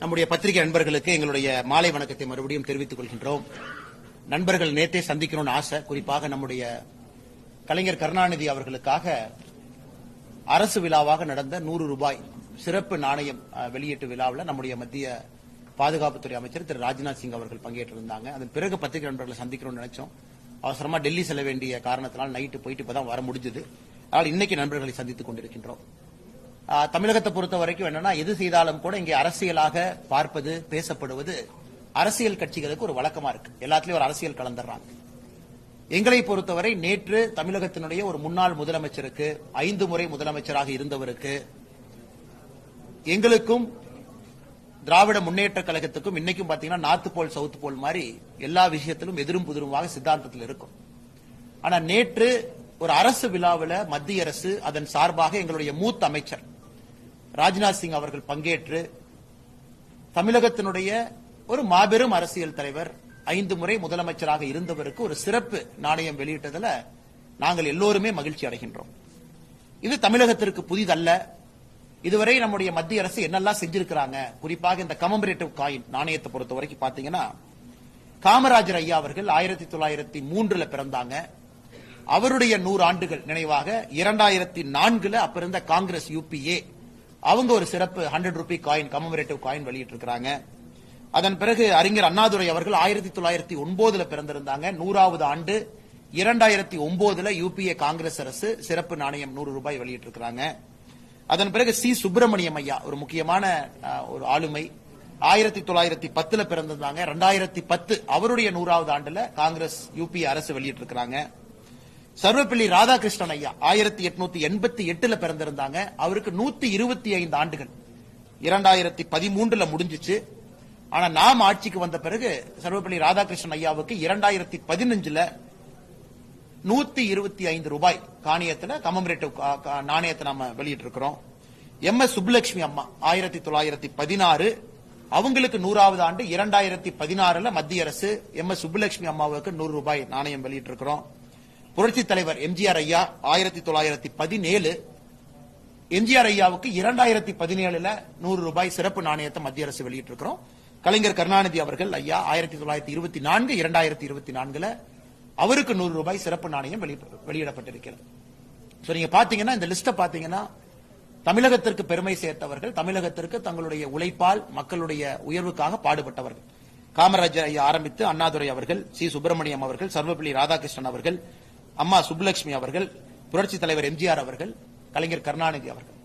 நம்முடைய பத்திரிகை நண்பர்களுக்கு எங்களுடைய மாலை வணக்கத்தை மறுபடியும் தெரிவித்துக் கொள்கின்றோம். நண்பர்கள் நேற்றே சந்திக்கணும்னு ஆசை. குறிப்பாக நம்முடைய கலைஞர் கருணாநிதி அவர்களுக்காக அரசு விழாவாக நடந்த நூறு ரூபாய் சிறப்பு நாணயம் வெளியீட்டு விழாவில் நம்முடைய மத்திய பாதுகாப்புத்துறை அமைச்சர் திரு ராஜ்நாத் சிங் அவர்கள் பங்கேற்றிருந்தாங்க. அதன் பிறகு பத்திரிகை நண்பர்களை சந்திக்கணும்னு நினைச்சோம். அவசரமா டெல்லி செல்ல வேண்டிய காரணத்தினால் நைட்டு போயிட்டு இப்பதான் வர முடிஞ்சது. ஆனால் இன்னைக்கு நண்பர்களை சந்தித்துக் கொண்டிருக்கின்றோம். தமிழகத்தை பொறுத்த வரைக்கும் என்னன்னா எது செய்தாலும் கூட இங்கே அரசியலாக பார்ப்பது பேசப்படுவது அரசியல் கட்சிகளுக்கு ஒரு வழக்கமா இருக்கு. எல்லாத்துலயும் ஒரு அரசியல் கலந்துடுறாங்க. எங்களை பொறுத்தவரை நேற்று தமிழகத்தினுடைய ஒரு முன்னாள் முதலமைச்சருக்கு ஐந்து முறை முதலமைச்சராக இருந்தவருக்கு எங்களுக்கும் திராவிட முன்னேற்ற கழகத்துக்கும் இன்னைக்கும் பாத்தீங்கன்னா நார்த் போல் சவுத் போல் மாதிரி எல்லா விஷயத்திலும் எதிரும் புதிருமாக சித்தாந்தத்தில் இருக்கும். ஆனா நேற்று ஒரு அரசு விழாவில் மத்திய அரசு அதன் சார்பாக எங்களுடைய மூத்த அமைச்சர் ராஜ்நாத் சிங் அவர்கள் பங்கேற்று தமிழகத்தினுடைய ஒரு மாபெரும் அரசியல் தலைவர் ஐந்து முறை முதலமைச்சராக இருந்தவருக்கு ஒரு சிறப்பு நாணயம் வெளியிட்டதுல நாங்கள் எல்லோருமே மகிழ்ச்சி அடைகின்றோம். இது தமிழகத்திற்கு புதிதல்ல. இதுவரை நம்முடைய மத்திய அரசு என்னெல்லாம் செஞ்சிருக்கிறாங்க குறிப்பாக இந்த கமம்பரேட்டிவ் காயின் நாணயத்தை பொறுத்த வரைக்கும் பாத்தீங்கன்னா காமராஜர் ஐயா அவர்கள் ஆயிரத்தி தொள்ளாயிரத்தி மூன்றுல பிறந்தாங்க. அவருடைய நூறு ஆண்டுகள் நினைவாக இரண்டாயிரத்தி நான்குல அப்ப இருந்த காங்கிரஸ் யூபிஏ அவங்க ஒரு சிறப்பு hundred rupee coin commemorative coin வெளியிட்டிருக்கிறாங்க. அதன் பிறகு அறிஞர் அண்ணாதுரை அவர்கள் ஆயிரத்தி தொள்ளாயிரத்தி ஒன்பதுல பிறந்திருந்தாங்க. நூறாவது ஆண்டு இரண்டாயிரத்தி ஒன்பதுல யூபிஏ காங்கிரஸ் அரசு சிறப்பு நாணயம் நூறு ரூபாய் வெளியிட்டிருக்கிறாங்க. அதன் பிறகு சி சுப்பிரமணியம் ஐயா ஒரு முக்கியமான ஒரு ஆளுமை. ஆயிரத்தி தொள்ளாயிரத்தி பத்துல பிறந்திருந்தாங்க. ரெண்டாயிரத்தி பத்து அவருடைய நூறாவது ஆண்டுல காங்கிரஸ் யூபி அரசு வெளியிட்டிருக்கிறாங்க. சர்வப்பள்ளி ராதாகிருஷ்ணன் ஐயா ஆயிரத்தி எட்நூத்தி எண்பத்தி எட்டுல பிறந்திருந்தாங்க. அவருக்கு நூத்தி இருபத்தி ஐந்து ஆண்டுகள். இரண்டாயிரத்தி பதிமூன்றுல முடிஞ்சிச்சு. ஆனா நாம் ஆட்சிக்கு வந்த பிறகு சர்வப்பள்ளி ராதாகிருஷ்ணன் ஐயாவுக்கு இரண்டாயிரத்தி பதினஞ்சுல நூத்தி இருபத்தி ஐந்து ரூபாய் காணியத்துல கமமரேட்டிவ் நாணயத்தை நாம வெளியிட்டு இருக்கிறோம் எம் எஸ் சுப்புலட்சுமி அம்மா ஆயிரத்தி தொள்ளாயிரத்தி பதினாறு. அவங்களுக்கு நூறாவது ஆண்டு இரண்டாயிரத்தி பதினாறுல மத்திய அரசு எம் எஸ் சுப்புலட்சுமி அம்மாவுக்கு நூறு ரூபாய் நாணயம் வெளியிட்டு இருக்கிறோம் புரட்சி தலைவர் எம்ஜிஆர் ஐயா ஆயிரத்தி தொள்ளாயிரத்தி பதினேழு. எம்ஜிஆர் ஐயாவுக்கு இரண்டாயிரத்தி பதினேழுல நூறு ரூபாய் சிறப்பு நாணயத்தை மத்திய அரசு வெளியிட்டிருக்கிறோம். கலைஞர் கருணாநிதி அவர்கள் ஐயா ஆயிரத்தி தொள்ளாயிரத்தி இருபத்தி நான்கு இரண்டாயிரத்தி இருபத்தி நான்குல அவருக்கு நூறு ரூபாய் சிறப்பு நாணயம் வெளியிடப்பட்டிருக்கிறது. நீங்க பாத்தீங்கன்னா இந்த லிஸ்ட பாத்தீங்கன்னா தமிழகத்திற்கு பெருமை சேர்த்தவர்கள் தமிழகத்திற்கு தங்களுடைய உழைப்பால் மக்களுடைய உயர்வுக்காக பாடுபட்டவர்கள். காமராஜர் ஐயா ஆரம்பித்து அண்ணாதுரை அவர்கள் சி. சுப்பிரமணியம் அவர்கள் சர்வப்பள்ளி ராதாகிருஷ்ணன் அவர்கள் அம்மா சுப்புலட்சுமி அவர்கள் புரட்சி தலைவர் எம்ஜிஆர் அவர்கள் கலைஞர் கருணாநிதி அவர்கள்.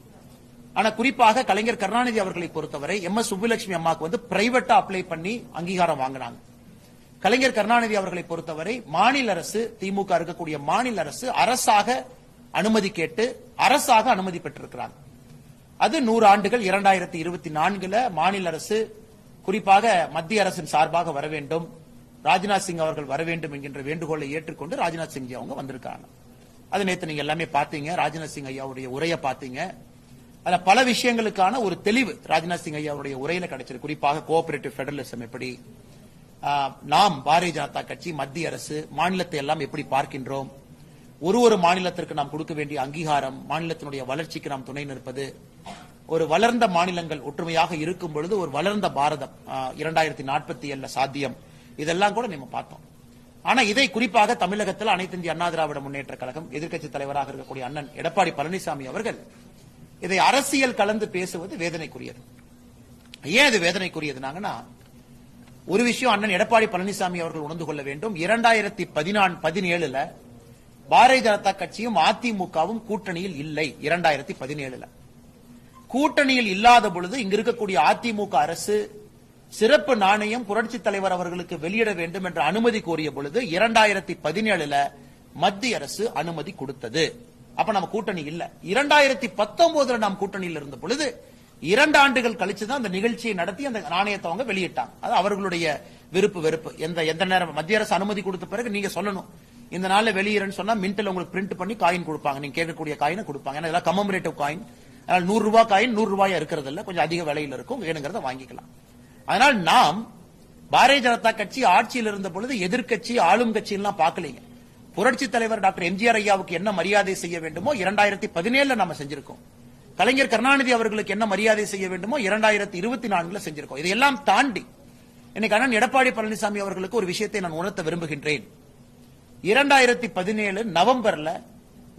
ஆனா குறிப்பாக கலைஞர் கருணாநிதி அவர்களை பொறுத்தவரை எம் எஸ் சுப்புலட்சுமி அம்மாக்கு வந்து பிரைவேட்டா அப்ளை பண்ணி அங்கீகாரம் வாங்கினாங்க. கலைஞர் கருணாநிதி அவர்களை பொறுத்தவரை மாநில அரசு திமுக இருக்கக்கூடிய மாநில அரசு அரசாக அனுமதி கேட்டு அரசாக அனுமதி பெற்றிருக்கிறாங்க. அது நூறு ஆண்டுகள் இரண்டாயிரத்தி இருபத்தி நான்குல மாநில அரசு குறிப்பாக மத்திய அரசின் சார்பாக வர வேண்டும். ராஜ்நாத் சிங் அவர்கள் வர வேண்டும் என்கின்ற வேண்டுகோளை ஏற்றுக்கொண்டு ராஜ்நாத் சிங் அவங்க வந்திருக்காங்க. அது நேற்று நீங்க எல்லாமே பாத்தீங்க ராஜ்நாத் சிங் ஐயாவுடைய உரையை பாத்தீங்க அதுல பல விஷயங்களுக்கான ஒரு தெளிவு ராஜ்நாத் சிங் ஐயாவுடைய உரையில கிடைச்சது குறிப்பாக கோஆபரேட்டிவ் பெடரலிசம் எப்படி நாம் பாரதிய ஜனதா கட்சி மத்திய அரசு மாநிலத்தை எல்லாம் எப்படி பார்க்கின்றோம்? ஒரு ஒரு மாநிலத்திற்கு நாம் கொடுக்க வேண்டிய அங்கீகாரம் மாநிலத்தினுடைய வளர்ச்சிக்கு நாம் துணை நிற்பது. ஒரு வளர்ந்த மாநிலங்கள் ஒற்றுமையாக இருக்கும் பொழுது ஒரு வளர்ந்த பாரதம் இரண்டாயிரத்தி நாற்பத்தி ஏழுல சாத்தியம். இதெல்லாம் கூட நம்ம பார்த்தோம். ஆனா இதை குறிப்பாக தமிழகத்தில் அனைத்து இந்திய அண்ணா திராவிட முன்னேற்ற கழகம் எதிர்க்கட்சி தலைவராக இருக்கக்கூடிய அண்ணன் எடப்பாடி பழனிசாமி அவர்கள் இதை அரசியல் கலந்து பேசுவது வேதனைக்குரியது. ஏன் இது வேதனைக்குரியதுனாங்கன்னா ஒரு விஷயம் அண்ணன் எடப்பாடி பழனிசாமி அவர்கள் உணர்ந்து கொள்ள வேண்டும். இரண்டாயிரத்தி பதினான் பதினேழுல பாரதிய ஜனதா கட்சியும் அதிமுகவும் கூட்டணியில் இல்லை. இரண்டாயிரத்தி பதினேழுல. கூட்டணியில் இல்லாத பொழுது இங்க இருக்கக்கூடிய அதிமுக அரசு சிறப்பு நாணயம் புரட்சி தலைவர் அவர்களுக்கு வெளியிட வேண்டும் என்ற அனுமதி கோரிய பொழுது இரண்டாயிரத்தி பதினேழுல மத்திய அரசு அனுமதி கொடுத்தது. அப்ப நம்ம கூட்டணி இல்ல. இரண்டாயிரத்தி பத்தொன்பதுல நாம் கூட்டணியில் இருந்த பொழுது இரண்டு ஆண்டுகள் கழிச்சு தான் அந்த நிகழ்ச்சியை நடத்தி அந்த நாணயத்தை அவங்க வெளியிட்டாங்க. அது அவர்களுடைய விருப்பு வெறுப்பு. எந்த எந்த நேரம் மத்திய அரசு அனுமதி கொடுத்த பிறகு நீங்க சொல்லணும். இந்த நாள்ல வெளியிறன்னு சொன்னா மின்டல் உங்களுக்கு பிரிண்ட் பண்ணி காயின் கொடுப்பாங்க. நீங்க கேட்கக்கூடிய காயினை கொடுப்பாங்க. ஏன்னா இதெல்லாம் கமமரேட்டிவ் காயின் அதனால நூறு ரூபாய் காயின் நூறு ரூபாயா இருக்கிறது இல்ல கொஞ்சம் அதிக விலையில இருக்கும். வேணுங்கிறத வாங்கிக்கலாம். அதனால் நாம் பாரதிய ஜனதா கட்சி ஆட்சியில் இருந்த பொழுது எதிர்க்கட்சி ஆளும் கட்சியெல்லாம் பார்க்கலீங்க. புரட்சி தலைவர் டாக்டர் எம்ஜிஆர் ஐயாவுக்கு என்ன மரியாதை செய்ய வேண்டுமோ இரண்டாயிரத்தி பதினேழுல நம்ம செஞ்சிருக்கோம். கலைஞர் கருணாநிதி அவர்களுக்கு என்ன மரியாதை செய்ய வேண்டுமோ இரண்டாயிரத்தி இருபத்தி நான்குல செஞ்சிருக்கோம். இதையெல்லாம் தாண்டி இன்னைக்கு அண்ணன் எடப்பாடி பழனிசாமி அவர்களுக்கு ஒரு விஷயத்தை நான் உணர்த்த விரும்புகின்றேன். இரண்டாயிரத்தி பதினேழு நவம்பர்ல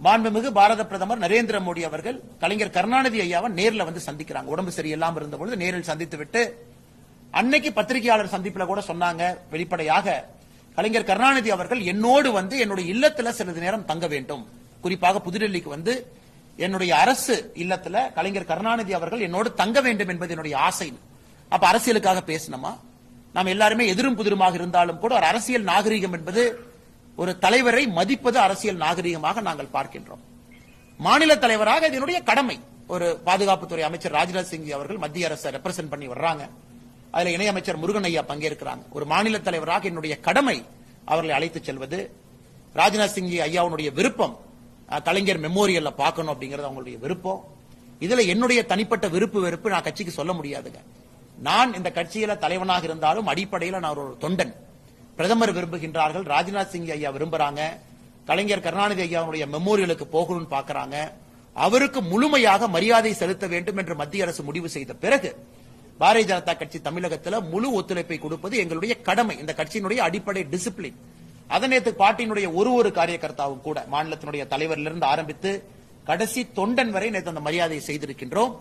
மாண்புமிகு பாரத பிரதமர் நரேந்திர மோடி அவர்கள் கலைஞர் கருணாநிதி ஐயாவை நேரில் வந்து சந்திக்கிறாங்க. உடம்பு சரியில்லாமல் இருந்த பொழுது நேரில் சந்தித்து விட்டு அன்னைக்கு பத்திரிகையாளர் சந்திப்புல கூட சொன்னாங்க வெளிப்படையாக கலைஞர் கருணாநிதி அவர்கள் என்னோடு வந்து என்னுடைய இல்லத்துல சிறிது நேரம் தங்க வேண்டும். குறிப்பாக புதுடெல்லிக்கு வந்து என்னுடைய அரசு இல்லத்துல கலைஞர் கருணாநிதி அவர்கள் என்னோடு தங்க வேண்டும் என்பது என்னுடைய ஆசை. அப்ப அரசியலுக்காக பேசணுமா நாம் எல்லாருமே எதிரும் புதிருமாக இருந்தாலும் கூட ஒரு அரசியல் நாகரிகம் என்பது ஒரு தலைவரை மதிப்பது அரசியல் நாகரிகமாக நாங்கள் பார்க்கின்றோம். மாநில தலைவராக இதனுடைய கடமை. ஒரு பாதுகாப்புத்துறை அமைச்சர் ராஜ்நாத் சிங் அவர்கள் மத்திய அரசை ரெப்ரசென்ட் பண்ணி வர்றாங்க. அதுல இணையமைச்சர் முருகன் ஐயா பங்கேற்கிறாங்க. ஒரு மாநில தலைவராக என்னுடைய கடமை அவர்களை அழைத்துச் செல்வது ராஜ்நாத் சிங் ஐயாவுடைய விருப்பம் கலைஞர் மெமோரியல்ல பார்க்கணும் அப்படிங்கறது அவங்களுடைய விருப்பம். இதுல என்னுடைய தனிப்பட்ட விருப்பு வெறுப்பு நான் கட்சிக்கு சொல்ல முடியாதுங்க. நான் இந்த கட்சியில தலைவனாக இருந்தாலும் அடிப்படையில நான் ஒரு தொண்டன். பிரதமர் விரும்புகின்றார்கள் ராஜ்நாத் சிங் ஐயா விரும்புறாங்க கலைஞர் கருணாநிதி ஐயாவுடைய மெமோரியலுக்கு போகணும்னு பாக்குறாங்க. அவருக்கு முழுமையாக மரியாதை செலுத்த வேண்டும் என்று மத்திய அரசு முடிவு செய்த பிறகு பாரதிய ஜனதா கட்சி தமிழகத்தில் முழு ஒத்துழைப்பை கொடுப்பது எங்களுடைய கடமை. இந்த கட்சியினுடைய அடிப்படை டிசிப்ளின் அதனேத்து பாட்டியினுடைய ஒரு ஒரு காரியகர்த்தாவும் கூட மாநிலத்தினுடைய தலைவரிலிருந்து ஆரம்பித்து கடைசி தொண்டன் வரை நேற்று அந்த மரியாதையை செய்திருக்கின்றோம்.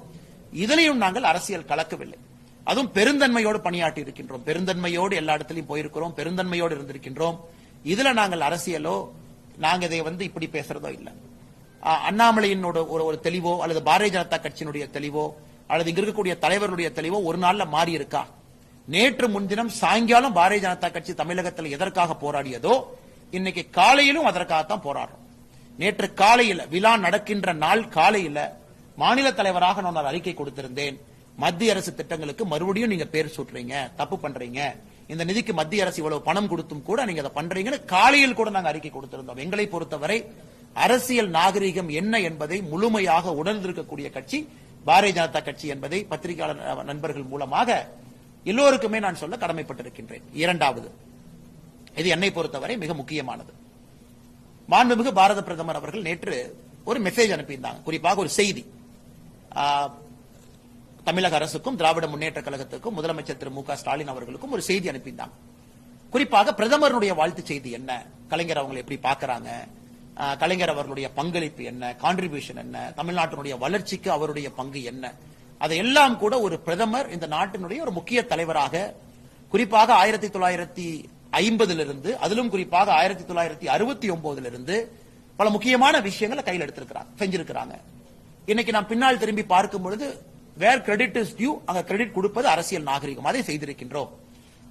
இதிலையும் நாங்கள் அரசியல் கலக்கவில்லை. அதுவும் பெருந்தன்மையோடு பணியாற்றி இருக்கின்றோம். பெருந்தன்மையோடு எல்லா இடத்துலயும் போயிருக்கிறோம். பெருந்தன்மையோடு இருந்திருக்கின்றோம். இதுல நாங்கள் அரசியலோ நாங்க இதை வந்து இப்படி பேசுறதோ இல்ல. அண்ணாமலையினோட ஒரு ஒரு தெளிவோ அல்லது பாரதிய ஜனதா கட்சியினுடைய தெளிவோ அல்லது இங்க இருக்கக்கூடிய தலைவர்களுடைய தெளிவோ ஒரு நாள்ல மாறி இருக்கா? நேற்று முன்தினம் சாயங்காலம் பாரதிய ஜனதா கட்சி தமிழகத்தில் எதற்காக போராடியதோ இன்னைக்கு காலையிலும் அதற்காகத்தான் போராடுறோம். நேற்று காலையில் விழா நடக்கின்ற நாள் காலையில் மாநில தலைவராக நான் ஒரு அறிக்கை கொடுத்திருந்தேன். மத்திய அரசு திட்டங்களுக்கு மறுபடியும் நீங்க பேர் சூட்டுறீங்க தப்பு பண்றீங்க. இந்த நிதிக்கு மத்திய அரசு இவ்வளவு பணம் கொடுத்தும் கூட நீங்க அதை பண்றீங்கன்னு காலையில் கூட நாங்க அறிக்கை கொடுத்திருந்தோம். எங்களை பொறுத்தவரை அரசியல் நாகரிகம் என்ன என்பதை முழுமையாக உணர்ந்திருக்கக்கூடிய கட்சி பாரதிய ஜனதா கட்சி என்பதை பத்திரிகையாளர் நண்பர்கள் மூலமாக எல்லோருக்குமே நான் சொல்ல கடமைப்பட்டிருக்கின்றேன். இரண்டாவது இது என்னை பொறுத்தவரை மிக முக்கியமானது. மாண்புமிகு பாரத பிரதமர் அவர்கள் நேற்று ஒரு மெசேஜ் அனுப்பியிருந்தாங்க. குறிப்பாக ஒரு செய்தி. தமிழக அரசுக்கும் திராவிட முன்னேற்ற கழகத்துக்கும் முதலமைச்சர் திரு மு க ஸ்டாலின் அவர்களுக்கும் ஒரு செய்தி அனுப்பியிருந்தாங்க. குறிப்பாக பிரதமருடைய வாழ்த்து செய்தி என்ன? கலைஞர் அவங்களை எப்படி பாக்குறாங்க கலைஞர் அவர்களுடைய பங்களிப்பு என்ன? கான்ட்ரிபியூஷன் என்ன? தமிழ்நாட்டினுடைய வளர்ச்சிக்கு அவருடைய பங்கு என்ன? அதையெல்லாம் கூட ஒரு பிரதமர் இந்த நாட்டினுடைய ஒரு முக்கிய தலைவராக குறிப்பாக ஆயிரத்தி தொள்ளாயிரத்தி ஐம்பதிலிருந்து அதிலும் குறிப்பாக ஆயிரத்தி தொள்ளாயிரத்தி அறுபத்தி ஒன்பதிலிருந்து பல முக்கியமான விஷயங்களை கையில் எடுத்திருக்கிறாங்க செஞ்சிருக்கிறாங்க. இன்னைக்கு நான் பின்னால் திரும்பி பார்க்கும் பொழுது வேர் கிரெடிட் இஸ் டியூ அங்க கிரெடிட் கொடுப்பது அரசியல் நாகரிகம். அதை செய்திருக்கின்றோம்.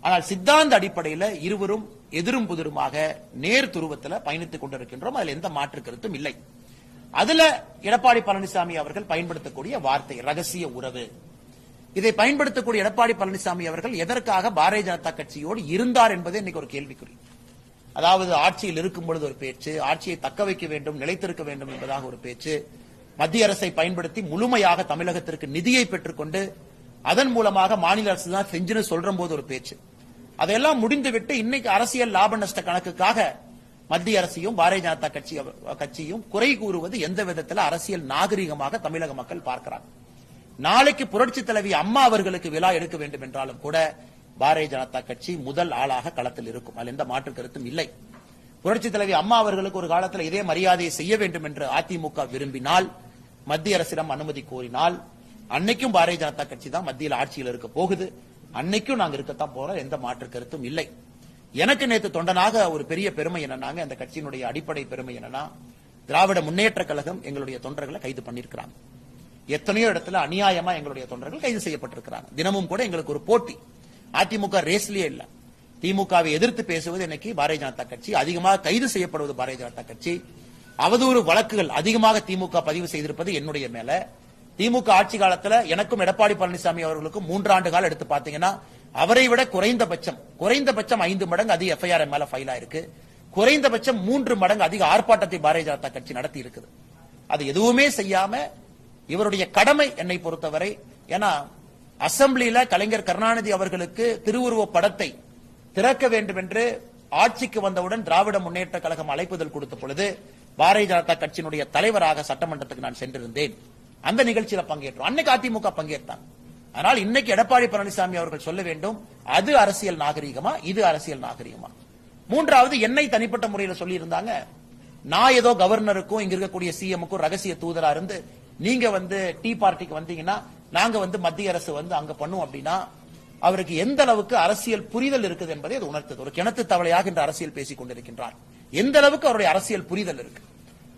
ஆனால் சித்தாந்த அடிப்படையில் இருவரும் எதிரும் புதிருமாக நேர் துருவத்தில் பயணித்துக் கொண்டிருக்கின்றோம். அதில் எந்த மாற்று கருத்தும் இல்லை. அதுல எடப்பாடி பழனிசாமி அவர்கள் பயன்படுத்தக்கூடிய வார்த்தை ரகசிய உறவு. இதை பயன்படுத்தக்கூடிய எடப்பாடி பழனிசாமி அவர்கள் எதற்காக பாரதிய ஜனதா கட்சியோடு இருந்தார் என்பதே இன்னைக்கு ஒரு கேள்விக்குறி. அதாவது ஆட்சியில் இருக்கும் பொழுது ஒரு பேச்சு ஆட்சியை தக்க வைக்க வேண்டும் நிலைத்திருக்க வேண்டும் என்பதாக ஒரு பேச்சு மத்திய அரசை பயன்படுத்தி முழுமையாக தமிழகத்திற்கு நிதியை பெற்றுக்கொண்டு அதன் மூலமாக மாநில அரசு தான் செஞ்சுன்னு சொல்ற போது ஒரு பேச்சு. அதையெல்லாம் முடிந்துவிட்டு இன்னைக்கு அரசியல் லாப நஷ்ட கணக்குக்காக மத்திய அரசையும் பாரதிய ஜனதா கட்சி கட்சியும் குறை கூறுவது எந்த விதத்தில் அரசியல் நாகரிகமாக தமிழக மக்கள் பார்க்கிறாங்க. நாளைக்கு புரட்சி தலைவி அம்மா அவர்களுக்கு விழா எடுக்க வேண்டும் என்றாலும் கூட பாரதிய ஜனதா கட்சி முதல் ஆளாக களத்தில் இருக்கும். அதில் எந்த மாற்று கருத்தும் இல்லை. புரட்சி தலைவி அம்மா அவர்களுக்கு ஒரு காலத்தில் இதே மரியாதையை செய்ய வேண்டும் என்று அதிமுக விரும்பினால் மத்திய அரசிடம் அனுமதி கோரினால் அன்னைக்கும் பாரதிய ஜனதா கட்சி தான் மத்தியில் ஆட்சியில் இருக்க போகுது. அன்னைக்கும் நாங்க இருக்கத்தான் போறோம். எந்த மாற்று கருத்தும் இல்லை. எனக்கு நேற்று தொண்டனாக ஒரு பெரிய பெருமை என்னன்னாங்க அந்த கட்சியினுடைய அடிப்படை பெருமை என்னன்னா திராவிட முன்னேற்ற கழகம் எங்களுடைய தொண்டர்களை கைது பண்ணியிருக்கிறாங்க. எத்தனையோ இடத்துல அநியாயமா எங்களுடைய தொண்டர்கள் கைது செய்யப்பட்டிருக்கிறாங்க. தினமும் கூட எங்களுக்கு ஒரு போட்டி. அதிமுக ரேஸ்லயே இல்ல. திமுகவை எதிர்த்து பேசுவது இன்னைக்கு பாரதிய ஜனதா கட்சி. அதிகமாக கைது செய்யப்படுவது பாரதிய ஜனதா கட்சி. அவதூறு வழக்குகள் அதிகமாக திமுக பதிவு செய்திருப்பது என்னுடைய மேல. திமுக ஆட்சி காலத்துல எனக்கும் எடப்பாடி பழனிசாமி அவர்களுக்கும் மூன்றாண்டு காலம் எடுத்து பாத்தீங்கன்னா அவரை விட குறைந்தபட்சம் குறைந்தபட்சம் ஐந்து மடங்கு அதிக எஃப்ஐஆர் மேல ஃபைல் ஆயிருக்கு. குறைந்தபட்சம் மூன்று மடங்கு அதிக ஆர்ப்பாட்டத்தை பாரதிய ஜனதா கட்சி நடத்தி இருக்குது. அது எதுவுமே செய்யாம இவருடைய கடமை என்னை பொறுத்தவரை ஏன்னா அசம்பிளியில கலைஞர் கருணாநிதி அவர்களுக்கு திருவுருவ படத்தை திறக்க வேண்டும் என்று ஆட்சிக்கு வந்தவுடன் திராவிட முன்னேற்ற கழகம் அழைப்புதல் கொடுத்த பொழுது பாரதிய ஜனதா கட்சியினுடைய தலைவராக சட்டமன்றத்துக்கு நான் சென்றிருந்தேன். அந்த நிகழ்ச்சியில பங்கேற்றோம். அன்னைக்கு அதிமுக பங்கேற்றாங்க. அதனால் இன்னைக்கு எடப்பாடி பழனிசாமி அவர்கள் சொல்ல வேண்டும் அது அரசியல் நாகரிகமா இது அரசியல் நாகரிகமா? மூன்றாவது என்னை தனிப்பட்ட முறையில் சொல்லி இருந்தாங்க நான் ஏதோ கவர்னருக்கும் இங்க இருக்கக்கூடிய சிஎம்முக்கும் ரகசிய தூதரா இருந்து நீங்க வந்து டீ பார்ட்டிக்கு வந்தீங்கன்னா நாங்க வந்து மத்திய அரசு வந்து அங்க பண்ணுவோம் அப்படின்னா அவருக்கு எந்த அளவுக்கு அரசியல் புரிதல் இருக்குது என்பதை அது உணர்த்தது. ஒரு கிணத்து தவளையாக இந்த அரசியல் பேசிக் கொண்டிருக்கின்றார். எந்த அளவுக்கு அவருடைய அரசியல் புரிதல் இருக்கு?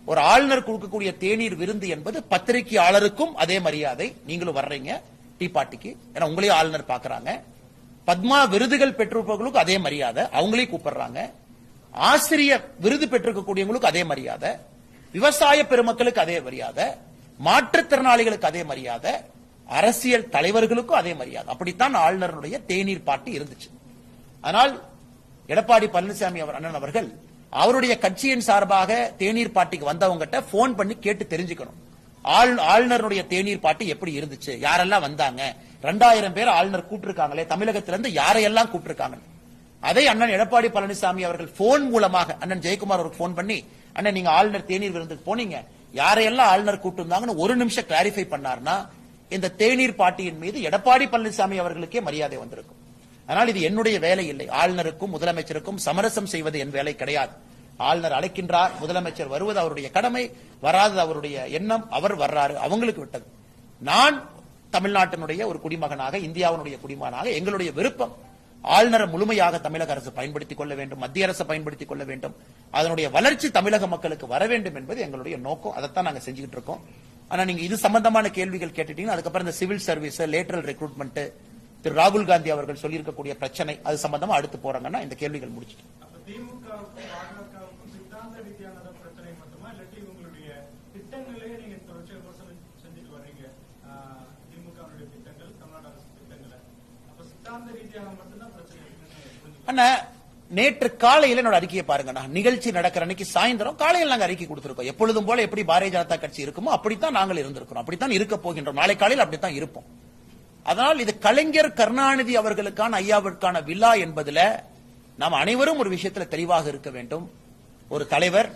ஒரு ஆளுநர் கொடுக்கக்கூடிய தேநீர் விருந்து என்பது பத்திரிகையாளருக்கும் அதே மரியாதை. நீங்களும் வர்றீங்க டீ பார்ட்டிக்கு. ஏன்னா உங்களையும் ஆளுநர் பாக்குறாங்க பத்மா விருதுகள் பெற்றிருப்பவர்களுக்கு அதே மரியாதை. அவங்களையும் கூப்பிடுறாங்க. ஆசிரியர் விருது பெற்றிருக்கக்கூடியவங்களுக்கு அதே மரியாதை. விவசாய பெருமக்களுக்கு அதே மரியாதை. மாற்றுத்திறனாளிகளுக்கு அதே மரியாதை. அரசியல் தலைவர்களுக்கும் அதே மரியாதை. அப்படித்தான் ஆளுநருடைய தேநீர் பாட்டு இருந்துச்சு. ஆனால் எடப்பாடி பழனிசாமி அவர் அண்ணன் அவர்கள் அவருடைய கட்சியின் சார்பாக தேநீர் பாட்டிக்கு வந்தவங்ககிட்ட போன் பண்ணி கேட்டு தெரிஞ்சுக்கணும். ஆள்- ஆளுநருடைய தேநீர் பாட்டி எப்படி இருந்துச்சு? யாரெல்லாம் வந்தாங்க? ரெண்டாயிரம் பேர் ஆளுநர் கூப்பிட்டுருக்காங்களே தமிழகத்திலிருந்து யாரையெல்லாம் கூப்பிட்டுருக்காங்க அதை அண்ணன் எடப்பாடி பழனிசாமி அவர்கள் போன் மூலமாக அண்ணன் ஜெயக்குமார் அவருக்கு போன் பண்ணி அண்ணன் நீங்க ஆளுநர் தேநீர் விருந்துக்கு போனீங்க. யாரையெல்லாம் ஆளுநர் கூப்பிட்டு ஒரு நிமிஷம் கிளாரிஃபை பண்ணார்னா இந்த தேநீர் பாட்டியின் மீது எடப்பாடி பழனிசாமி அவர்களுக்கே மரியாதை வந்திருக்கும். ஆனால் இது என்னுடைய வேலை இல்லை. ஆளுநருக்கும் முதலமைச்சருக்கும் சமரசம் செய்வது என் வேலை கிடையாது. ஆளுநர் அழைக்கின்றார் முதலமைச்சர் வருவது அவருடைய கடமை வராதது அவருடைய எண்ணம் அவர் வர்றாரு அவங்களுக்கு விட்டது. நான் தமிழ்நாட்டினுடைய ஒரு குடிமகனாக இந்தியாவினுடைய குடிமகனாக எங்களுடைய விருப்பம் ஆளுநரை முழுமையாக தமிழக அரசு பயன்படுத்திக் கொள்ள வேண்டும் மத்திய அரசு பயன்படுத்திக் கொள்ள வேண்டும். அதனுடைய வளர்ச்சி தமிழக மக்களுக்கு வர வேண்டும் என்பது எங்களுடைய நோக்கம். அதைத்தான் நாங்க செஞ்சுக்கிட்டு இருக்கோம். ஆனா நீங்க இது சம்பந்தமான கேள்விகள் கேட்டுட்டீங்கன்னா அதுக்கப்புறம் இந்த சிவில் சர்வீஸ் லேட்டரல் ரெக்ரூட்மெண்ட் திரு ராகுல் காந்தி அவர்கள் சொல்லியிருக்கக்கூடிய பிரச்சனை அது சம்பந்தமா அடுத்து போறாங்கன்னா இந்த கேள்விகள் முடிச்சிட்டு. அண்ணா நேற்று காலையில என்னோட அறிக்கையை பாருங்கண்ணா. நிகழ்ச்சி நடக்கிற அன்னைக்கு சாயந்தரம் காலையில் நாங்க அறிக்கை கொடுத்திருக்கோம். எப்பொழுதும் போல எப்படி பாரதிய ஜனதா கட்சி இருக்குமோ அப்படித்தான் நாங்கள் இருந்திருக்கிறோம். அப்படித்தான் இருக்க போகின்றோம். நாளை காலையில் அப்படித்தான் இருப்போம். அதனால் இது கலைஞர் கருணாநிதி அவர்களுக்கான ஐயாவிற்கான விழா என்பதுல நாம் அனைவரும் ஒரு விஷயத்துல தெளிவாக இருக்க வேண்டும். ஒரு தலைவர்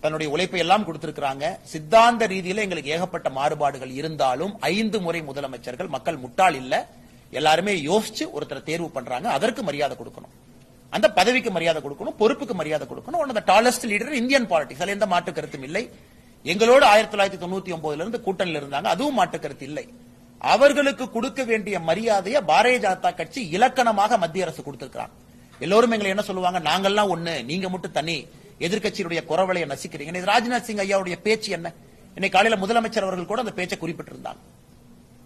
தன்னுடைய உழைப்பை எல்லாம் கொடுத்திருக்கிறாங்க. சித்தாந்த ரீதியில எங்களுக்கு ஏகப்பட்ட மாறுபாடுகள் இருந்தாலும் ஐந்து முறை முதலமைச்சர்கள் மக்கள் முட்டாள் இல்ல. எல்லாருமே யோசிச்சு ஒருத்தரை தேர்வு பண்றாங்க. அதற்கு மரியாதை கொடுக்கணும். அந்த பதவிக்கு மரியாதை கொடுக்கணும். பொறுப்புக்கு மரியாதை கொடுக்கணும். One of the tallest leader Indian politics அதுல எந்த மாற்று கருத்தும் இல்லை. எங்களோடு ஆயிரத்தி தொள்ளாயிரத்தி தொண்ணூத்தி ஒன்பதுல இருந்து கூட்டணியில் இருந்தாங்க. அதுவும் மாற்று கருத்து இல்லை. அவர்களுக்கு கொடுக்க வேண்டிய மரியாதையை பாரதிய ஜனதா கட்சி இலக்கணமாக மத்திய அரசு கொடுத்திருக்கிறாங்க எல்லோரும் எங்களை என்ன சொல்லுவாங்க? நாங்கள்லாம் ஒண்ணு. நீங்க மட்டும் தனி. எதிர்க்கட்சியுடைய குரவலையை நசிக்கிறீங்க ராஜ்நாத் சிங் ஐயாவுடைய பேச்சு என்ன? இன்னைக்கு காலையில முதலமைச்சர் அவர்கள் கூட அந்த பேச்சை குறிப்பிட்டிருந்தாங்க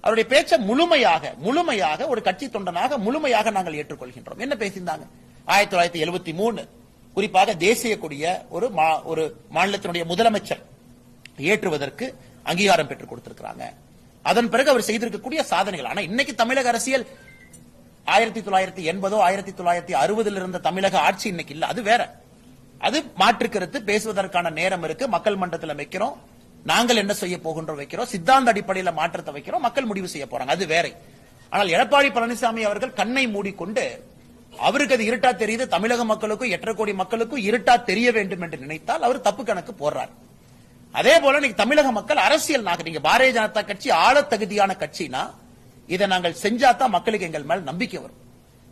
அவருடைய பேச்சை முழுமையாக முழுமையாக ஒரு கட்சி தொண்டனாக முழுமையாக நாங்கள் ஏற்றுக்கொள்கின்றோம். என்ன பேசியிருந்தாங்க? ஆயிரத்தி தொள்ளாயிரத்தி எழுபத்தி மூணு. குறிப்பாக தேசிய கொடிய ஒரு மா- ஒரு மாநிலத்தினுடைய முதலமைச்சர் ஏற்றுவதற்கு அங்கீகாரம் பெற்றுக் கொடுத்திருக்கிறாங்க. அதன் பிறகு அவர் செய்திருக்கக்கூடிய சாதனைகள். ஆனா இன்னைக்கு தமிழக அரசியல் ஆயிரத்தி தொள்ளாயிரத்தி எண்பதோ ஆயிரத்தி தொள்ளாயிரத்தி அறுபதுல இருந்த தமிழக ஆட்சி இன்னைக்கு இல்ல. அது வேற. அது மாற்று கருத்து பேசுவதற்கான நேரம் இருக்கு. மக்கள் மன்றத்தில் வைக்கிறோம். நாங்கள் என்ன செய்ய போகின்றோம் வைக்கிறோம். சித்தாந்த அடிப்படையில மாற்றத்தை வைக்கிறோம். மக்கள் முடிவு செய்ய போறாங்க. அது வேற. ஆனால் எடப்பாடி பழனிசாமி அவர்கள் கண்ணை மூடிக்கொண்டு அவருக்கு அது இருட்டா தெரியுது. தமிழக மக்களுக்கும் எட்டரை கோடி மக்களுக்கும் இருட்டா தெரிய வேண்டும் என்று நினைத்தால் அவர் தப்பு கணக்கு போடுறார். அதே போல நீங்க தமிழக மக்கள் அரசியல் நீங்க பாரதிய ஜனதா கட்சி ஆள தகுதியான கட்சினா இதை நாங்கள் செஞ்சாதான் மக்களுக்கு எங்கள் மேல் நம்பிக்கை வரும்.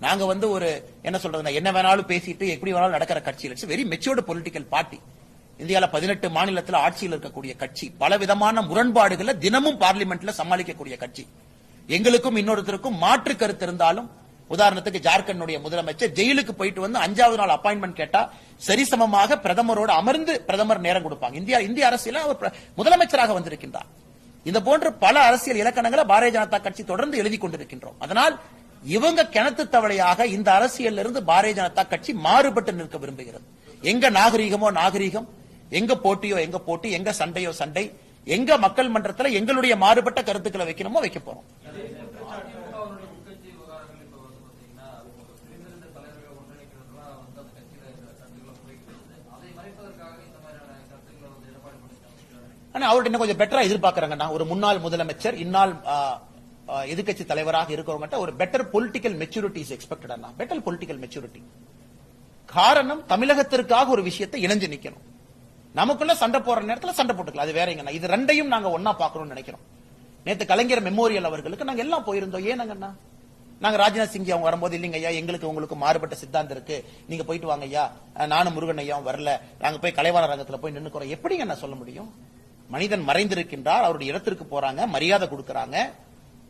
நாங்க வந்து ஒரு என்ன சொல்றதுன்னா என்ன வேணாலும் பேசிட்டு எப்படி வேணாலும் நடக்கிற கட்சி it's very matured political party இந்தியால பதினெட்டு மாநிலத்தில் ஆட்சியில் இருக்கக்கூடிய கட்சி. பல விதமான முரண்பாடுகளை தினமும் பார்லிமெண்ட்ல சமாளிக்கக்கூடிய கட்சி. எங்களுக்கும் இன்னொருத்தருக்கும் மாற்று கருத்து இருந்தாலும் உதாரணத்துக்கு ஜார்க்கண்டுடைய முதலமைச்சர் ஜெயிலுக்கு போயிட்டு வந்து அஞ்சாவது நாள் அப்பாயின்மெண்ட் கேட்டா சரிசமமாக பிரதமரோடு அமர்ந்து பிரதமர் நேரம் கொடுப்பாங்க. இந்தியா இந்திய அரசியல அவர் முதலமைச்சராக வந்திருக்கின்றார். இந்த போன்ற பல அரசியல் இலக்கணங்களை பாரதிய ஜனதா கட்சி தொடர்ந்து எழுதி கொண்டிருக்கின்றோம். அதனால் இவங்க கிணத்து தவளையாக இந்த அரசியல்ல இருந்து பாரதிய ஜனதா கட்சி மாறுபட்டு நிற்க விரும்புகிறது. எங்க நாகரீகமோ நாகரீகம் எங்க போட்டியோ எங்க போட்டி எங்க சண்டையோ சண்டை எங்க மக்கள் மன்றத்துல எங்களுடைய மாறுபட்ட கருத்துக்களை வைக்கணுமோ வைக்க போறோம் அவருடைய உட்கட்சி விவகாரங்கள் இப்ப வந்து பாத்தீங்கன்னா பிரிந்திருந்த தலைவர்களை ஒன்றிணைக்கிறதுலாம் வந்து அந்த கட்சியில சில சண்டைகளை போய்கிட்டு இருக்குது அதை மறைப்பதற்காக இந்த மாதிரியான கருத்துக்களை வந்து எடப்பாடி பழனிசாமி சொல்றாரு. ஆனா அவர்கிட்ட இன்னும் கொஞ்சம் பெட்டரா எதிர்பார்க்கறாங்கண்ணா ஒரு முன்னாள் முதலமைச்சர் இந்நாள் எதிர்கட்சி தலைவராக இருக்கிறவங்ககிட்ட ஒரு better political maturity is expected better political maturity காரணம் தமிழகத்திற்காக ஒரு விஷயத்தை இணைஞ்சு நிக்கணும். நமக்குள்ள சண்டை போற நேரத்துல சண்டை போட்டுக்கலாம். அது வேறங்கண்ணா இது ரெண்டையும் நாங்க ஒன்னா பாக்கணும்னு நினைக்கிறோம். நேத்து கலைஞர் மெமோரியல் அவர்களுக்கு நாங்க எல்லாம் போயிருந்தோம். ஏனங்கண்ணா நாங்க ராஜ்நாத் சிங் அவங்க வரும்போது இல்லைங்க ஐயா எங்களுக்கு உங்களுக்கு மாறுபட்ட சித்தாந்தம் இருக்கு. நீங்க போயிட்டு வாங்க ஐயா. நானும் முருகன் ஐயாவும் வரல. நாங்க போய் கலைவாணர் ரங்கத்துல போய் நின்னுக்கிறோம். எப்படிங்க நான் சொல்ல முடியும்? மனிதன் மறைந்திருக்கின்றார் அவருடைய இடத்திற்கு போறாங்க மரியாதை கொடுக்கறாங்க.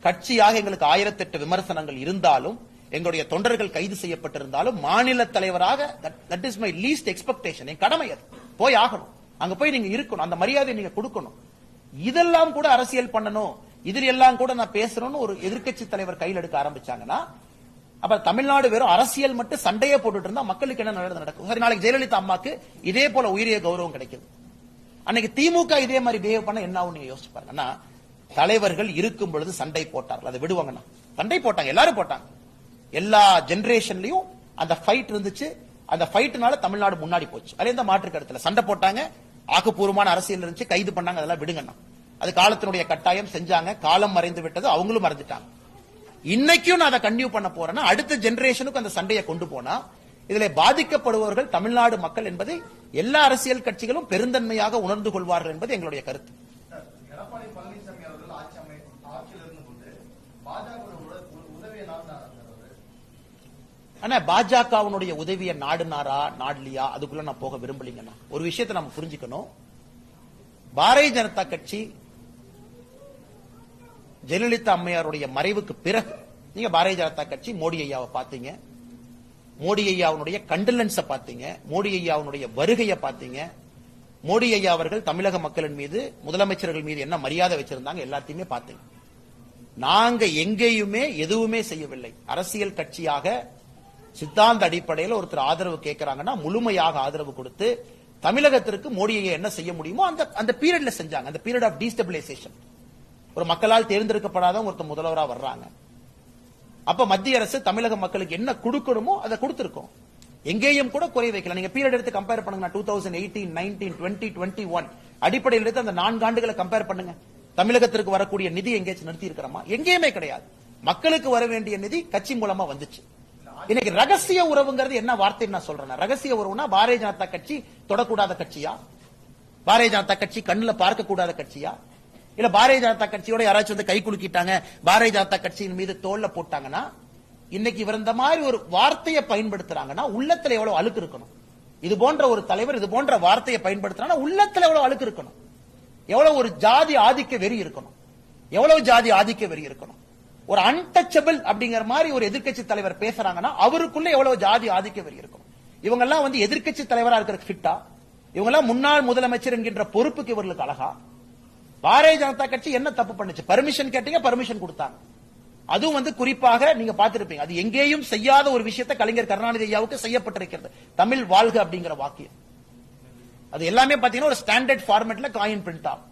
கட்சியாக எங்களுக்கு ஆயிரத்தெட்டு விமர்சனங்கள் இருந்தாலும் எங்களுடைய தொண்டர்கள் கைது செய்யப்பட்டிருந்தாலும் மாநில தலைவராக that is my least expectation என் கடமை அது. போய் ஆகணும். அங்க போய் நீங்க இருக்கணும். அந்த மரியாதையை நீங்க கொடுக்கணும். இதெல்லாம் கூட அரசியல் பண்ணணும். இதில் எல்லாம் கூட நான் பேசணும்னு ஒரு எதிர்க்கட்சி தலைவர் கையில் எடுக்க ஆரம்பிச்சாங்கன்னா அப்ப தமிழ்நாடு வெறும் அரசியல் மட்டும் சண்டையே போட்டுட்டு இருந்தா மக்களுக்கு என்ன நடக்கும்? சரி நாளைக்கு ஜெயலலிதா அம்மாக்கு இதே போல உயரிய கௌரவம் கிடைக்குது. அன்னைக்கு திமுக இதே மாதிரி பிஹேவ் பண்ண என்ன ஆகும்? நீங்க யோசிச்சு பாருங்க. தலைவர்கள் இருக்கும் பொழுது சண்டை போட்டார்கள். அதை விடுவாங்கண்ணா சண்டை போட்டாங்க. எல்லாரும் போட்டாங்க. எல்லா ஜெனரேஷன்லயும் அந்த ஃபைட் இருந்துச்சு. அந்த ஃபைட்னால தமிழ்நாடு முன்னாடி போச்சு. அதே இந்த மாற்று கருத்துல? சண்டை போட்டாங்க. ஆக்கப்பூர்வமான அரசியல் இருந்துச்சு. கைது பண்ணாங்க. அதெல்லாம் விடுங்கண்ணா அது காலத்தினுடைய கட்டாயம். செஞ்சாங்க. காலம் மறைந்து விட்டது. அவங்களும் மறைஞ்சிட்டாங்க. இன்னைக்கும் நான் அதை கண்டினியூ பண்ண போறேன்னா அடுத்த ஜெனரேஷனுக்கு அந்த சண்டையை கொண்டு போனா இதுல பாதிக்கப்படுபவர்கள் தமிழ்நாடு மக்கள் என்பதை எல்லா அரசியல் கட்சிகளும் பெருந்தன்மையாக உணர்ந்து கொள்வார்கள் என்பது எங்களுடைய கருத்து. ஆனா பாஜகவினுடைய உதவியை நாடுனாரா நாடலியா? அதுக்குள்ள நான் போக விரும்பலீங்கண்ணா ஒரு விஷயத்தை நம்ம புரிஞ்சுக்கணும். பாரதிய ஜனதா கட்சி ஜெயலலிதா அம்மையாருடைய மறைவுக்கு பிறகு நீங்க பாரதிய ஜனதா கட்சி மோடி ஐயாவை பாத்தீங்க மோடி ஐயாவுடைய கண்டலன்ஸை பார்த்தீங்க. மோடி ஐயாவுடைய வருகையை பார்த்தீங்க. மோடி ஐயா அவர்கள் தமிழக மக்களின் மீது முதலமைச்சர்கள் மீது என்ன மரியாதை வச்சிருந்தாங்க எல்லாத்தையுமே பார்த்தீங்க. நாங்க எங்கேயுமே எதுவுமே செய்யவில்லை. அரசியல் கட்சியாக சித்தாந்த அடிப்படையில் ஒருத்தர் ஆதரவு கேட்கிறாங்கன்னா முழுமையாக ஆதரவு கொடுத்து தமிழகத்திற்கு மோடியை என்ன செய்ய முடியுமோ அந்த அந்த பீரியட்ல செஞ்சாங்க. அந்த பீரியட் ஆஃப் டீஸ்டபிலைசேஷன் ஒரு மக்களால் தேர்ந்தெடுக்கப்படாத ஒருத்தர் முதல்வராக வர்றாங்க. அப்ப மத்திய அரசு தமிழக மக்களுக்கு என்ன கொடுக்கணுமோ அதை கொடுத்திருக்கோம். எங்கேயும் கூட குறை வைக்கல. நீங்க பீரியட் எடுத்து கம்பேர் பண்ணுங்க two thousand eighteen nineteen twenty twenty one அடிப்படையில் எடுத்து அந்த நான்கு ஆண்டுகளை கம்பேர் பண்ணுங்க. தமிழகத்திற்கு வரக்கூடிய நிதி எங்கேயாச்சும் நிறுத்தி இருக்கிறோமா எங்கேயுமே கிடையாது. மக்களுக்கு வர வேண்டிய நிதி கட்சி மூலமா வந்துச்சு. இன்னைக்கு ரகசிய உறவுங்கிறது என்ன வார்த்தை நான் சொல்றேன். ரகசிய உறவுனா பாரதிய ஜனதா கட்சி தொடக்கூடாத கட்சியா? பாரதிய ஜனதா கட்சி கண்ணுல பார்க்க கூடாத கட்சியா? இல்ல பாரதிய ஜனதா கட்சியோட யாராச்சும் வந்து கை குலுக்கிட்டாங்க பாரதிய ஜனதா கட்சியின் மீது தோல்ல போட்டாங்கன்னா இன்னைக்கு இவர் இந்த மாதிரி ஒரு வார்த்தையை பயன்படுத்துறாங்கன்னா உள்ளத்துல எவ்வளவு அழுக்கு இருக்கணும்? இது போன்ற ஒரு தலைவர் இது போன்ற வார்த்தையை பயன்படுத்துறாங்கன்னா உள்ளத்துல எவ்வளவு அழுக்கு இருக்கணும்? எவ்வளவு ஒரு ஜாதி ஆதிக்க வெறி இருக்கணும்? எவ்வளவு ஜாதி ஆதிக்க வெறி இருக்கணும்? ஒரு அன்டச்சபிள் அப்படிங்கிற மாதிரி ஒரு எதிர்க்கட்சி தலைவர் பேசுறாங்கன்னா அவருக்குள்ள எவ்வளவு ஜாதி ஆதிக்க வெறி இருக்கணும்? இவங்க எல்லாம் வந்து எதிர்க்கட்சி தலைவரா இருக்கிற ஃபிட்டா இவங்க எல்லாம் முன்னாள் முதலமைச்சர் என்கின்ற பொறுப்புக்கு இவர்களுக்கு அழகா? பாரதிய ஜனதா கட்சி என்ன தப்பு பண்ணுச்சு? பர்மிஷன் கேட்டீங்க பர்மிஷன் கொடுத்தாங்க. அதுவும் வந்து குறிப்பாக நீங்க பார்த்திருப்பீங்க. அது எங்கேயும் செய்யாத ஒரு விஷயத்தை கலைஞர் கருணாநிதி ஐயாவுக்கு செய்யப்பட்டிருக்கிறது. தமிழ் வாழ்க அப்படிங்கிற வாக்கியம். அது எல்லாமே பாத்தீங்கன்னா ஒரு ஸ்டாண்டர்ட் ஃபார்மேட்ல காயின் பிரிண்ட் ஆகும்.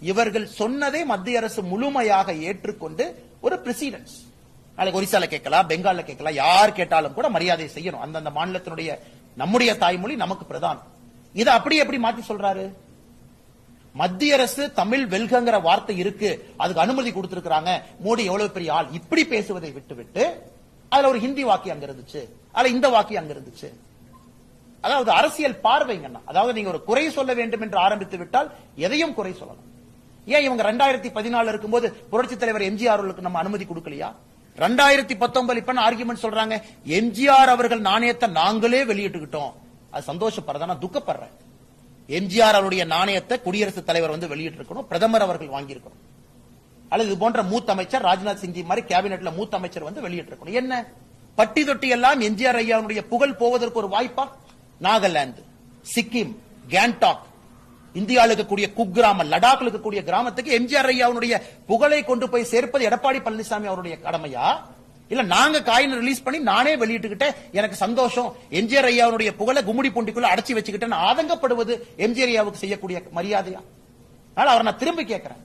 இவர்கள் சொன்னதை மத்திய அரசு முழுமையாக ஏற்றுக்கொண்டு ஒரு பிரசிடன்ஸ் நாளைக்கு ஒரிசால கேட்கலாம் பெங்கால்ல கேட்கலாம் யார் கேட்டாலும் கூட மரியாதை செய்யணும். அந்தந்த மாநிலத்தினுடைய நம்முடைய தாய்மொழி நமக்கு பிரதானம். இதை அப்படி எப்படி மாத்தி சொல்றாரு? மத்திய அரசு தமிழ் வெல்கங்கிற வார்த்தை இருக்கு. அதுக்கு அனுமதி கொடுத்திருக்கிறாங்க. மோடி எவ்வளவு பெரிய ஆள்? இப்படி பேசுவதை விட்டுவிட்டு அதுல ஒரு ஹிந்தி வாக்கியம் அங்க இருந்துச்சு. அதுல இந்த வாக்கியம் அங்க இருந்துச்சு. அதாவது அரசியல் பார்வைங்கண்ணா அதாவது நீங்க ஒரு குறை சொல்ல வேண்டும் என்று ஆரம்பித்து விட்டால் எதையும் குறை சொல்லலாம். ஏன் இவங்க ரெண்டாயிரத்தி பதினாலு இருக்கும்போது புரட்சி தலைவர் எம்ஜிஆர் அவர்களுக்கு நம்ம அனுமதி கொடுக்கலையா? ரெண்டாயிரத்தி பத்தொன்பது இப்ப ஆர்குமெண்ட் சொல்றாங்க? எம்ஜிஆர் அவர்கள் நாணயத்தை நாங்களே வெளியிட்டுக்கிட்டோம். அது சந்தோஷப்படுறதா நான் துக்கப்படுறேன். எம்ஜிஆர் அவருடைய நாணயத்தை குடியரசுத் தலைவர் வந்து வெளியிட்டிருக்கணும் பிரதமர் அவர்கள் வாங்கியிருக்கணும். அல்லது இது போன்ற மூத்த அமைச்சர் ராஜ்நாத் சிங் மாதிரி கேபினெட்ல மூத்த அமைச்சர் வந்து வெளியிட்டிருக்கணும். என்ன? பட்டி தொட்டி எல்லாம் எம்ஜிஆர் ஐயாவுடைய புகழ் போவதற்கு ஒரு வாய்ப்பா? நாகாலாந்து சிக்கிம் கேங்டாக். இந்தியாவில் இருக்கக்கூடிய குக்கிராமம் லடாக்ல இருக்கக்கூடிய கிராமத்துக்கு எம்ஜிஆர் ஐயாவுடைய புகழை கொண்டு போய் சேர்ப்பது எடப்பாடி பழனிசாமி அவருடைய கடமையா? இல்ல நாங்க காயின் ரிலீஸ் பண்ணி நானே வெளியிட்டுக்கிட்டேன் எனக்கு சந்தோஷம். எம்ஜிஆர் ஐயாவுடைய புகழை கும்முடி பூண்டிக்குள்ள அடைச்சி வச்சுக்கிட்டேன் ஆதங்கப்படுவது எம்ஜிஆர் ஐயாவுக்கு செய்யக்கூடிய மரியாதையா? அதனால அவரை நான் திரும்பி கேட்கிறேன்.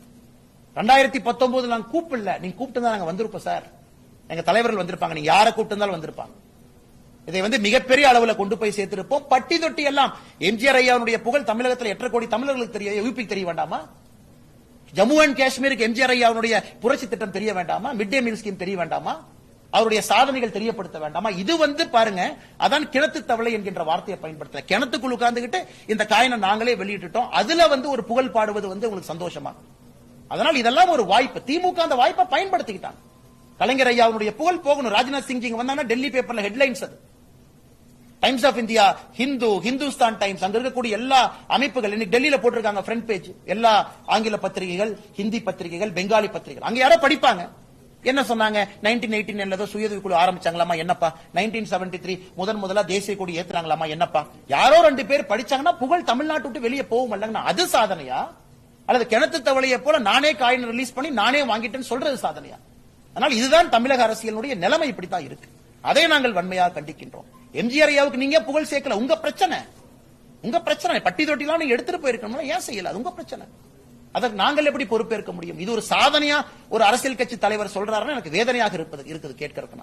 ரெண்டாயிரத்தி பத்தொன்பது நான் கூப்பிடல. நீங்க கூப்பிட்டு நாங்க வந்திருப்போம் சார். எங்க தலைவர்கள் வந்திருப்பாங்க. நீங்க யாரை கூப்பிட்டு இருந்தாலும் வந்திருப்பாங்க. இதை வந்து மிகப்பெரிய அளவுல கொண்டு போய் சேர்த்திருப்போம். பட்டி தொட்டி எல்லாம் எம்ஜிஆர் ஐயாவுடைய புகழ் தமிழகத்தில் எட்டரை கோடி தமிழர்களுக்கு தெரிய யூபி தெரிய வேண்டாமா? ஜம்மு அண்ட் காஷ்மீருக்கு எம்ஜிஆர் ஐயாவுடைய புரட்சி திட்டம் தெரிய வேண்டாமா? மிட் டே மீல் ஸ்கீம் தெரிய வேண்டாமா? அவருடைய சாதனைகள் தெரியப்படுத்த வேண்டாமா? இது வந்து பாருங்க அதான் கிணத்து தவளை என்கின்ற வார்த்தையை பயன்படுத்த கிணத்துக்குள்ள உட்கார்ந்துகிட்டு இந்த காயினை நாங்களே வெளியிட்டுட்டோம். அதுல வந்து ஒரு புகழ் பாடுவது வந்து உங்களுக்கு சந்தோஷமா? அதனால் இதெல்லாம் ஒரு வாய்ப்பு. திமுக அந்த வாய்ப்பை பயன்படுத்திக்கிட்டாங்க. கலைஞர் ஐயாவுடைய புகழ் போகணும். ராஜ்நாத் சிங் இங்க வந்தாங்கன்னா டெல்லி பேப்பர்ல ஹெட்லைன்ஸ் அது. Times of India Hindu Hindustan Times அங்க இருக்கக்கூடிய எல்லா அமைப்புகள் இன்னைக்கு டெல்லியில போட்டிருக்காங்க ஃப்ரண்ட் பேஜ் எல்லா ஆங்கில பத்திரிகைகள் ஹிந்தி பத்திரிகைகள் பெங்காலி பத்திரிகைகள். அங்க யாரோ படிப்பாங்க. என்ன சொன்னாங்க? நைன்டீன் எயிட்டி நைன்ல சுயதவி குழு ஆரம்பிச்சாங்களாமா? என்னப்பா? நைன்டீன் செவன்டி த்ரீ முதன் முதலா தேசிய கொடி ஏத்துறாங்களாமா என்னப்பா? யாரோ ரெண்டு பேர் படிச்சாங்கன்னா புகழ் தமிழ்நாட்டு விட்டு வெளியே போகும் இல்லைங்கன்னா அது சாதனையா? அல்லது கிணத்து தவளையை போல நானே காயின் ரிலீஸ் பண்ணி நானே வாங்கிட்டேன்னு சொல்றது சாதனையா? அதனால் இதுதான் தமிழக அரசியலுடைய நிலைமை இப்படித்தான் இருக்கு. அதை நாங்கள் வன்மையாக கண்டிக்கின்றோம். எம்ஜிஆர் ஐயாவுக்கு நீங்க புகழ் சேர்க்கல. உங்க பிரச்சனை. உங்க பிரச்சனை. பட்டி தொட்டிலாம் நீங்க எடுத்துட்டு போயிருக்கணும் ஏன் செய்யல? அது உங்க பிரச்சனை. அதற்கு நாங்கள் எப்படி பொறுப்பேற்க முடியும்? இது ஒரு சாதனையா ஒரு அரசியல் கட்சி தலைவர் சொல்றாருன்னு எனக்கு வேதனையாக இருப்பது இருக்குது கேட்கறதுக்கு